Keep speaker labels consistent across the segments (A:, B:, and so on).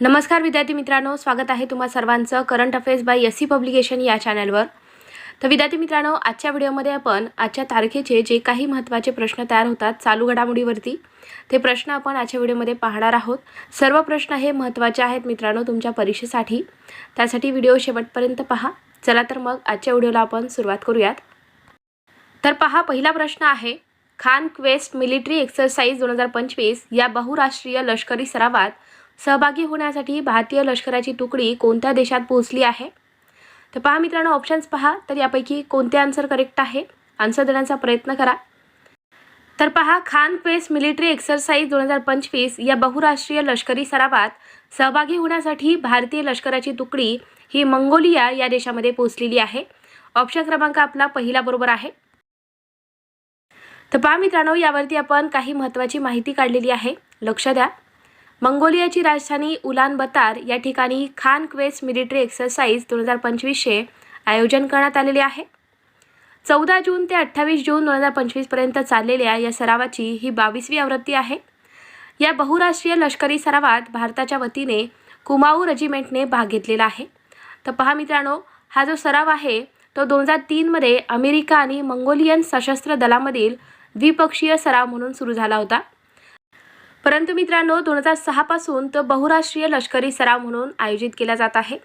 A: नमस्कार विद्यार्थी मित्रांनो स्वागत आहे तुम्हा सर्वांचं current affairs by S C publication या चॅनलवर. तर विद्यार्थी मित्रांनो आजच्या व्हिडिओमध्ये आपण आजच्या तारखेचे जे काही महत्त्वाचे प्रश्न तयार होतात चालू घडामोडीवरती ते प्रश्न आपण आजच्या व्हिडिओमध्ये पाहणार आहोत. सर्व प्रश्न हे महत्त्वाचे आहेत मित्रांनो तुमच्या परीक्षेसाठी. त्यासाठी व्हिडिओ शेवटपर्यंत पहा. चला तर मग आजच्या व्हिडिओला आपण सुरुवात करूयात. तर पहा पहिला प्रश्न आहे खान क्वेस्ट मिलिटरी एक्सरसाइज दोन हजार पंचवीस या बहुराष्ट्रीय लष्करी सरावात सहभागी होण्यासाठी भारतीय लष्कराची तुकडी कोणत्या देशात पोहोचली आहे? तर पहा मित्रांनो ऑप्शन्स पहा. तर यापैकी कोणते आन्सर करेक्ट आहे? आन्सर देण्याचा प्रयत्न करा. तर पहा खान क्वेस्ट मिलिटरी एक्सरसाइज दोन हजार पंचवीस या बहुराष्ट्रीय लष्करी सरावात सहभागी होण्यासाठी भारतीय लष्कराची तुकडी ही मंगोलिया या देशामध्ये पोहोचलेली आहे. ऑप्शन क्रमांक आपला पहिला बरोबर आहे. तर पहा मित्रांनो यावरती आपण काही महत्त्वाची माहिती काढलेली आहे. लक्ष द्या. मंगोलियाची राजधानी उलान बतार या ठिकाणी खान क्वेस्ट मिलिटरी एक्सरसाइज दोन हजार पंचवीसचे आयोजन करण्यात आलेले आहे. चौदा जून ते अठ्ठावीस जून दोन हजार पंचवीसपर्यंत चाललेल्या या सरावाची ही बावीसवी आवृत्ती आहे. या बहुराष्ट्रीय लष्करी सरावात भारताच्या वतीने कुमाऊ रेजिमेंटने भाग घेतलेला आहे. तर पहा मित्रांनो हा जो सराव आहे तो दोन हजार तीनमध्ये अमेरिका आणि मंगोलियन सशस्त्र दलामधील द्विपक्षीय सराव म्हणून सुरू झाला होता. परंतु मित्रांनो दोन हजार सहापासून तो बहुराष्ट्रीय लष्करी सराव म्हणून आयोजित केला जात आहे.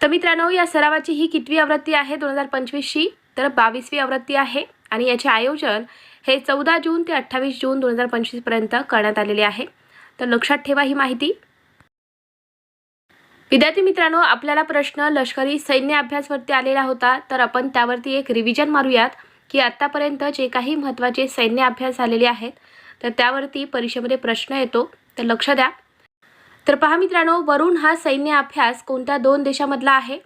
A: तर मित्रांनो या सरावाची ही कितवी आवृत्ती आहे? दोन हजार पंचवीसची. तर बावीसवी आवृत्ती आहे आणि याचे आयोजन हे चौदा जून ते अठ्ठावीस जून दोन हजार पंचवीसपर्यंत करण्यात आलेले आहे. तर लक्षात ठेवा ही माहिती. विद्यार्थी मित्रांनो आपल्याला प्रश्न लष्करी सैन्य अभ्यासवरती आलेला होता तर आपण त्यावरती एक रिव्हिजन मारूयात की आत्तापर्यंत जे काही महत्त्वाचे सैन्य अभ्यास झालेले आहेत तर त्यावरती परीक्षेमध्ये प्रश्न येतो. तर लक्ष द्या. तर पहा मित्रांनो वरुण हा सैन्य अभ्यास कोणत्या दोन देशामधला आहे?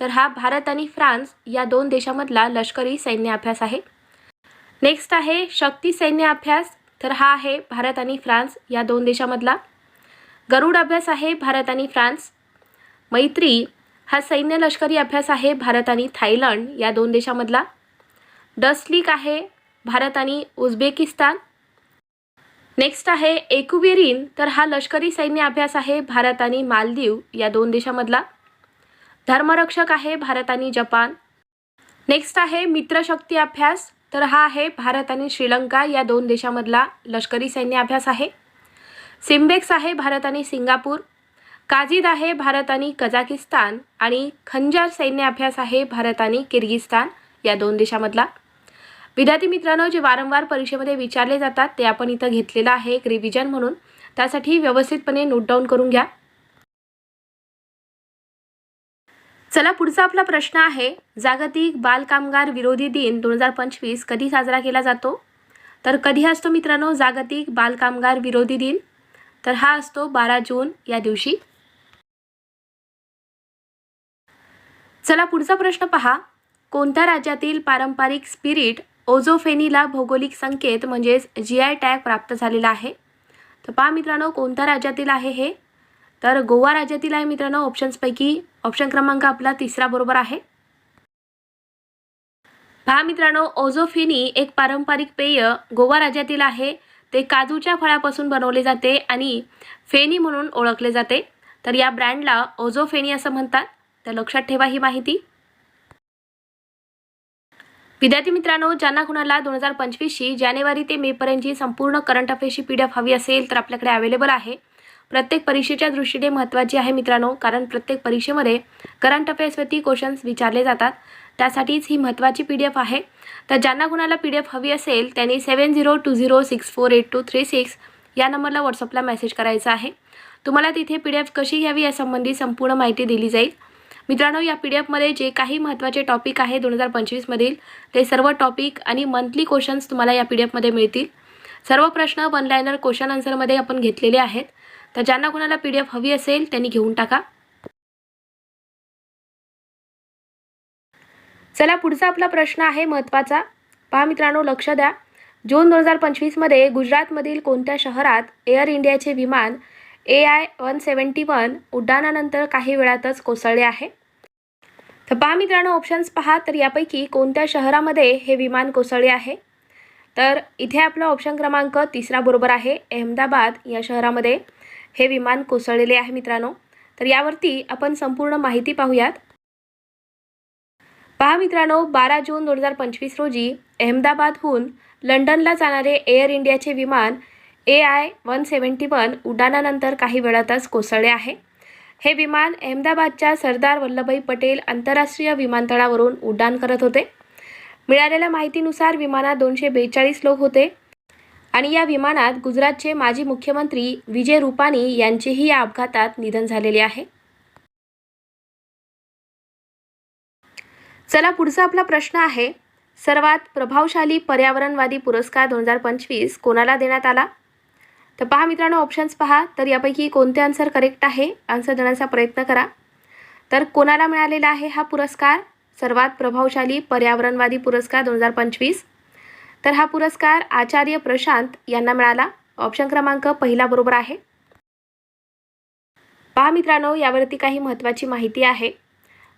A: तर हा भारत आणि फ्रान्स या दोन देशामधला लष्करी सैन्य अभ्यास आहे. नेक्स्ट आहे शक्ती सैन्य अभ्यास. तर हा आहे भारत आणि फ्रान्स या दोन देशामधला. गरुड अभ्यास आहे भारत आणि फ्रान्स. मैत्री हा सैन्य लष्करी अभ्यास आहे भारत आणि थायलंड या दोन देशामधला. डस्लिक आहे भारत आणि उझबेकिस्तान. नेक्स्ट आहे एकुबेरिन. तर हा लष्करी सैन्य अभ्यास आहे भारत आणि मालदीव या दोन देशामधला. धर्मरक्षक आहे भारत आणि जपान. नेक्स्ट आहे मित्रशक्ती अभ्यास. तर हा आहे भारत आणि श्रीलंका या दोन देशामधला लष्करी सैन्य अभ्यास आहे. सिम्बेक्स आहे भारत आणि सिंगापूर. काजिद आहे भारत आणि कझाकिस्तान. आणि खंजार सैन्य अभ्यास आहे भारत आणि किर्गिस्तान या दोन देशामधला. विद्यार्थी मित्रांनो जे वारंवार परीक्षेमध्ये विचारले जातात ते आपण इथं घेतलेलं आहे एक रिव्हिजन म्हणून. त्यासाठी व्यवस्थितपणे नोट डाऊन करून घ्या. चला पुढचा आपला प्रश्न आहे जागतिक बालकामगार विरोधी दिन दोन हजार पंचवीस कधी साजरा केला जातो? तर कधी असतो मित्रांनो जागतिक बालकामगार विरोधी दिन? तर हा असतो बारा जून या दिवशी. चला पुढचा प्रश्न पहा. कोणत्या राज्यातील पारंपरिक स्पिरिट ओझोफेनीला भौगोलिक संकेत म्हणजेच जी आय टॅग प्राप्त झालेला आहे. तर पहा मित्रांनो कोणत्या राज्यातील आहे हे? तर गोवा राज्यातील आहे मित्रांनो ऑप्शन्सपैकी ऑप्शन क्रमांक आपला तिसरा बरोबर आहे. पहा मित्रांनो ओझोफिनी एक पारंपरिक पेय गोवा राज्यातील आहे. ते काजूच्या फळापासून बनवले जाते आणि फेनी म्हणून ओळखले जाते. तर या ब्रँडला ओझोफेनी असं म्हणतात. तर लक्षात ठेवा ही माहिती. विद्यार्थी मित्रांनो ज्यांना कुणाला दोन हजार पंचवीसची जानेवारी ते मेपर्यंतची संपूर्ण करंट अफेअर्सची पी डी एफ हवी असेल तर आपल्याकडे अवेलेबल आहे. प्रत्येक परीक्षेच्या दृष्टीने महत्त्वाची आहे मित्रांनो कारण प्रत्येक परीक्षेमध्ये करंट अफेअर्सवरती क्वेश्चन्स विचारले जातात. त्यासाठीच ही महत्त्वाची पी डी एफ आहे. तर ज्यांना कुणाला पी डी एफ हवी असेल त्यांनी seven zero two zero six four eight two three six या नंबरला व्हॉट्सअपला मेसेज करायचा आहे. तुम्हाला तिथे पी डी एफ कशी घ्यावी यासंबंधी संपूर्ण माहिती दिली जाईल. मित्रांनो या पी डी एफमध्ये जे काही महत्त्वाचे टॉपिक आहे दोन हजार पंचवीसमधील ते सर्व टॉपिक आणि मंथली क्वेश्चन्स तुम्हाला या पी डी एफमध्ये मिळतील. सर्व प्रश्न वन लायनर क्वेश्चन आन्सरमध्ये आपण घेतलेले आहेत. तर ज्यांना कोणाला पी डी एफ हवी असेल त्यांनी घेऊन टाका. चला पुढचा आपला प्रश्न आहे महत्त्वाचा. पहा मित्रांनो लक्ष द्या. जून दोन हजार पंचवीसमध्ये गुजरातमधील कोणत्या शहरात एअर इंडियाचे विमान A I one seventy one उड्डाणानंतर काही वेळातच कोसळले आहे. तर पहा मित्रांनो ऑप्शन्स पहा तर यापैकी कोणत्या शहरामध्ये हे विमान कोसळले आहे? तर इथे आपला ऑप्शन क्रमांक तिसरा बरोबर आहे. अहमदाबाद या शहरामध्ये हे विमान कोसळलेले आहे मित्रांनो. तर यावरती आपण संपूर्ण माहिती पाहूयात. पहा मित्रांनो बारा जून दोन हजार पंचवीस रोजी अहमदाबादहून लंडनला जाणारे एअर इंडियाचे विमान A I one seventy one उड्डाणानंतर काही वेळातच कोसळले आहे. हे विमान अहमदाबादच्या सरदार वल्लभभाई पटेल आंतरराष्ट्रीय विमानतळावरून उड्डाण करत होते. मिळालेल्या माहितीनुसार विमानात दोनशे बेचाळीस लोक होते. आणि या विमानात गुजरातचे माजी मुख्यमंत्री विजय रुपानी यांचेही या अपघातात निधन झालेले आहे. चला पुढचा आपला प्रश्न आहे. सर्वात प्रभावशाली पर्यावरणवादी पुरस्कार दोन हजार पंचवीस कोणाला देण्यात आला? तर पहा मित्रांनो ऑप्शन्स पहा. तर यापैकी कोणते आन्सर करेक्ट आहे? आन्सर देण्याचा प्रयत्न करा. तर कोणाला मिळालेला आहे हा पुरस्कार? सर्वात प्रभावशाली पर्यावरणवादी पुरस्कार दोन हजार पंचवीस. तर हा पुरस्कार आचार्य प्रशांत यांना मिळाला. ऑप्शन क्रमांक पहिला बरोबर आहे. पहा मित्रांनो यावरती काही महत्त्वाची माहिती आहे.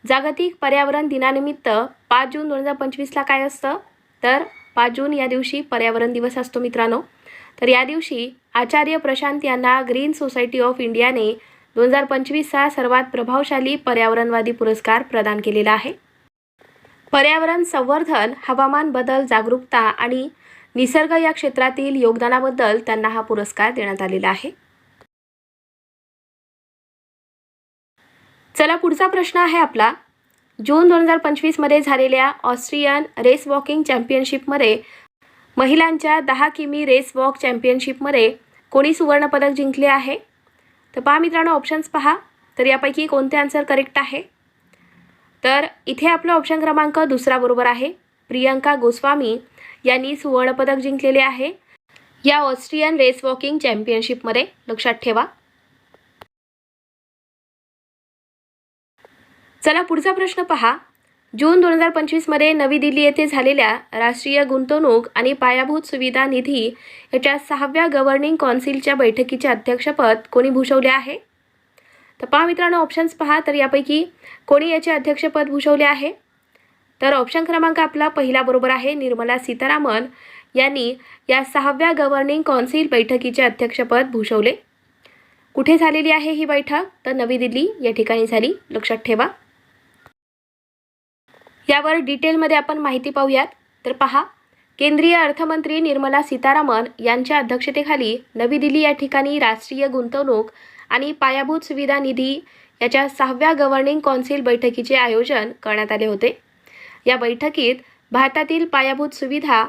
A: जागतिक पर्यावरण दिनानिमित्त पाच जून दोन हजार पंचवीसला काय असतं? तर पाच जून या दिवशी पर्यावरण दिवस असतो मित्रांनो. तर या दिवशी आचार्य प्रशांत यांना ग्रीन सोसायटी ऑफ इंडियाने दोन हजार पंचवीसचा सर्वात प्रभावशाली पर्यावरणवादी पुरस्कार प्रदान केलेला आहे. पर्यावरण संवर्धन हवामान बदल जागरूकता आणि निसर्ग या क्षेत्रातील योगदानाबद्दल त्यांना हा पुरस्कार देण्यात आलेला आहे. चला पुढचा प्रश्न आहे आपला. जून दोन हजार पंचवीसमध्ये झालेल्या ऑस्ट्रियन रेस वॉकिंग चॅम्पियनशिपमध्ये महिलांच्या दहा किमी रेस वॉक चॅम्पियनशिपमध्ये कोणी सुवर्णपदक जिंकले आहे? तर पहा मित्रांनो ऑप्शन्स पहा. तर यापैकी कोणते आन्सर करेक्ट आहे? तर इथे आपलं ऑप्शन क्रमांक दुसरा बरोबर आहे. प्रियंका गोस्वामी यांनी सुवर्णपदक जिंकलेले आहे. या ऑस्ट्रियन रेस वॉकिंग चॅम्पियनशिपमध्ये लक्षात ठेवा. चला पुढचा प्रश्न पहा. जून दोन हजार पंचवीसमध्ये नवी दिल्ली येथे झालेल्या राष्ट्रीय गुंतवणूक आणि पायाभूत सुविधा निधी याच्या सहाव्या गव्हर्निंग कौन्सिलच्या बैठकीचे अध्यक्षपद कोणी भूषवले आहे? तर पहा मित्रांनो ऑप्शन्स पहा. तर यापैकी कोणी याचे अध्यक्षपद भूषवले आहे? तर ऑप्शन क्रमांक आपला पहिला बरोबर आहे. निर्मला सीतारामन यांनी या सहाव्या गव्हर्निंग कौन्सिल बैठकीचे अध्यक्षपद भूषवले. कुठे झालेली आहे ही बैठक? तर नवी दिल्ली या ठिकाणी झाली. लक्षात ठेवा. यावर डिटेलमध्ये आपण माहिती पाहूयात. तर पहा केंद्रीय अर्थमंत्री निर्मला सीतारामन यांच्या अध्यक्षतेखाली नवी दिल्ली या ठिकाणी राष्ट्रीय गुंतवणूक आणि पायाभूत सुविधा निधी याच्या सहाव्या गव्हर्निंग कौन्सिल बैठकीचे आयोजन करण्यात आले होते. या बैठकीत भारतातील पायाभूत सुविधा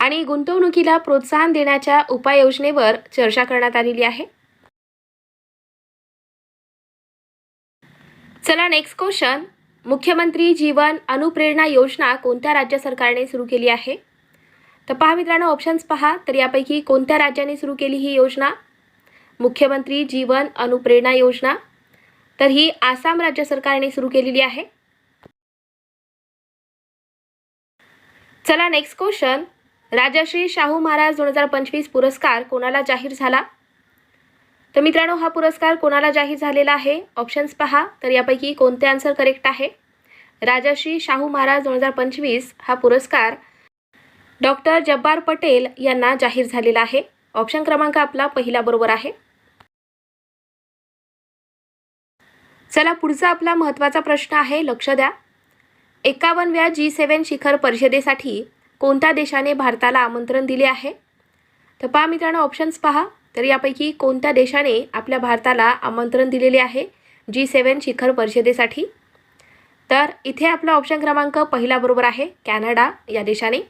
A: आणि गुंतवणुकीला प्रोत्साहन देण्याच्या उपाययोजनेवर चर्चा करण्यात आलेली आहे. चला नेक्स्ट क्वेश्चन मुख्यमंत्री जीवन अनुप्रेरणा योजना कोणत्या राज्य सरकारने सुरू केली आहे? तर पहा मित्रांनो ऑप्शन्स पहा. तर यापैकी कोणत्या राज्याने सुरू केली ही योजना? मुख्यमंत्री जीवन अनुप्रेरणा योजना. तर ही आसाम राज्य सरकारने सुरू केलेली आहे. चला नेक्स्ट क्वेश्चन राजश्री शाहू महाराज दोन हजार पंचवीस पुरस्कार कोणाला जाहीर झाला? तर मित्रांनो हा पुरस्कार कोणाला जाहीर झालेला आहे? ऑप्शन्स पहा. तर यापैकी कोणते आन्सर करेक्ट आहे? राजाश्री शाहू महाराज दोन हजार पंचवीस हा पुरस्कार डॉक्टर जब्बार पटेल यांना जाहीर झालेला आहे. ऑप्शन क्रमांक आपला पहिला बरोबर आहे. चला पुढचा आपला महत्त्वाचा प्रश्न आहे. लक्ष द्या. एकावन्नव्या जी सेवन शिखर परिषदेसाठी कोणत्या देशाने भारताला आमंत्रण दिले आहे? तर पहा मित्रांनो ऑप्शन्स पहा. तर यापैकी कोणत्या देशाने आपल्या भारताला आमंत्रण दिलेले आहे? जी सेवन शिखर परिषदेसाठी. तर इथे आपला ऑप्शन क्रमांक पहिला बरोबर आहे कॅनडा या देशाने.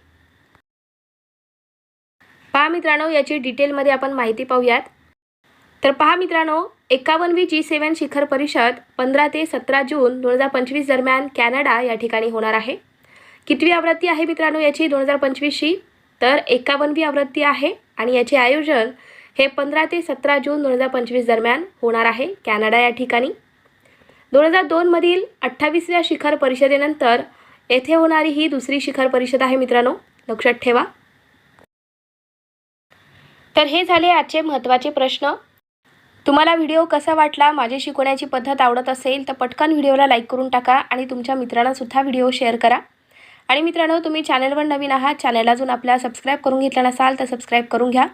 A: पहा मित्रांनो याची डिटेलमध्ये आपण माहिती पाहूयात. तर पहा मित्रांनो एकावन्नवी जी सेवन शिखर परिषद पंधरा ते सतरा जून दोन हजार पंचवीस दरम्यान कॅनडा या ठिकाणी होणार आहे. कितवी आवृत्ती आहे मित्रांनो याची? दोन हजार पंचवीसची. तर एकावन्नवी आवृत्ती आहे आणि याचे आयोजन हे पंधरा ते सतरा जून दोन हजार पंचवीस दरम्यान होणार आहे कॅनडा या ठिकाणी. दोन हजार दोनमधील अठ्ठावीसव्या शिखर परिषदेनंतर येथे होणारी ही दुसरी शिखर परिषद आहे मित्रांनो. लक्षात ठेवा. तर हे झाले आजचे महत्त्वाचे प्रश्न. तुम्हाला व्हिडिओ कसा वाटला माझी शिकवण्याची पद्धत आवडत असेल तर पटकन व्हिडिओला लाईक करून टाका आणि तुमच्या मित्रांनासुद्धा व्हिडिओ शेअर करा. आणि मित्रांनो तुम्ही चॅनलवर नवीन आहात चॅनल अजून आपल्या सबस्क्राईब करून घेतला नसाल तर सबस्क्राईब करून घ्या.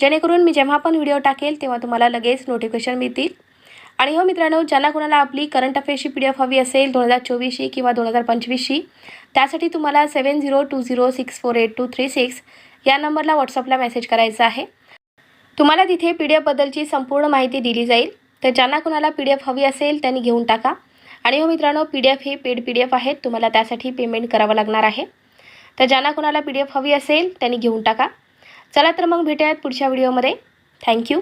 A: जेणेकरून मी जेव्हा पण व्हिडिओ टाकेल तेव्हा तुम्हाला लगेच नोटिफिकेशन मिळतील. आणि हो मित्रांनो ज्यांना कोणाला आपली करंट अफेअरची पी डी एफ हवी असेल दोन हजार चोवीसशी किंवा दोन हजार पंचवीसशी त्यासाठी तुम्हाला seven zero two zero six four eight two three six या नंबरला व्हॉट्सअपला मेसेज करायचा आहे. तुम्हाला तिथे पी डी एफबद्दलची संपूर्ण माहिती दिली जाईल. तर ज्यांना कोणाला पी डी एफ हवी असेल त्यांनी घेऊन टाका. आणि हो मित्रांनो पी डी एफ हे पेड पी डी एफ आहेत तुम्हाला त्यासाठी पेमेंट करावं लागणार आहे. तर ज्यांना कोणाला पी डी एफ हवी असेल त्यांनी घेऊन टाका. चला तर मग भेटूयात पुढच्या व्हिडिओमध्ये थँक्यू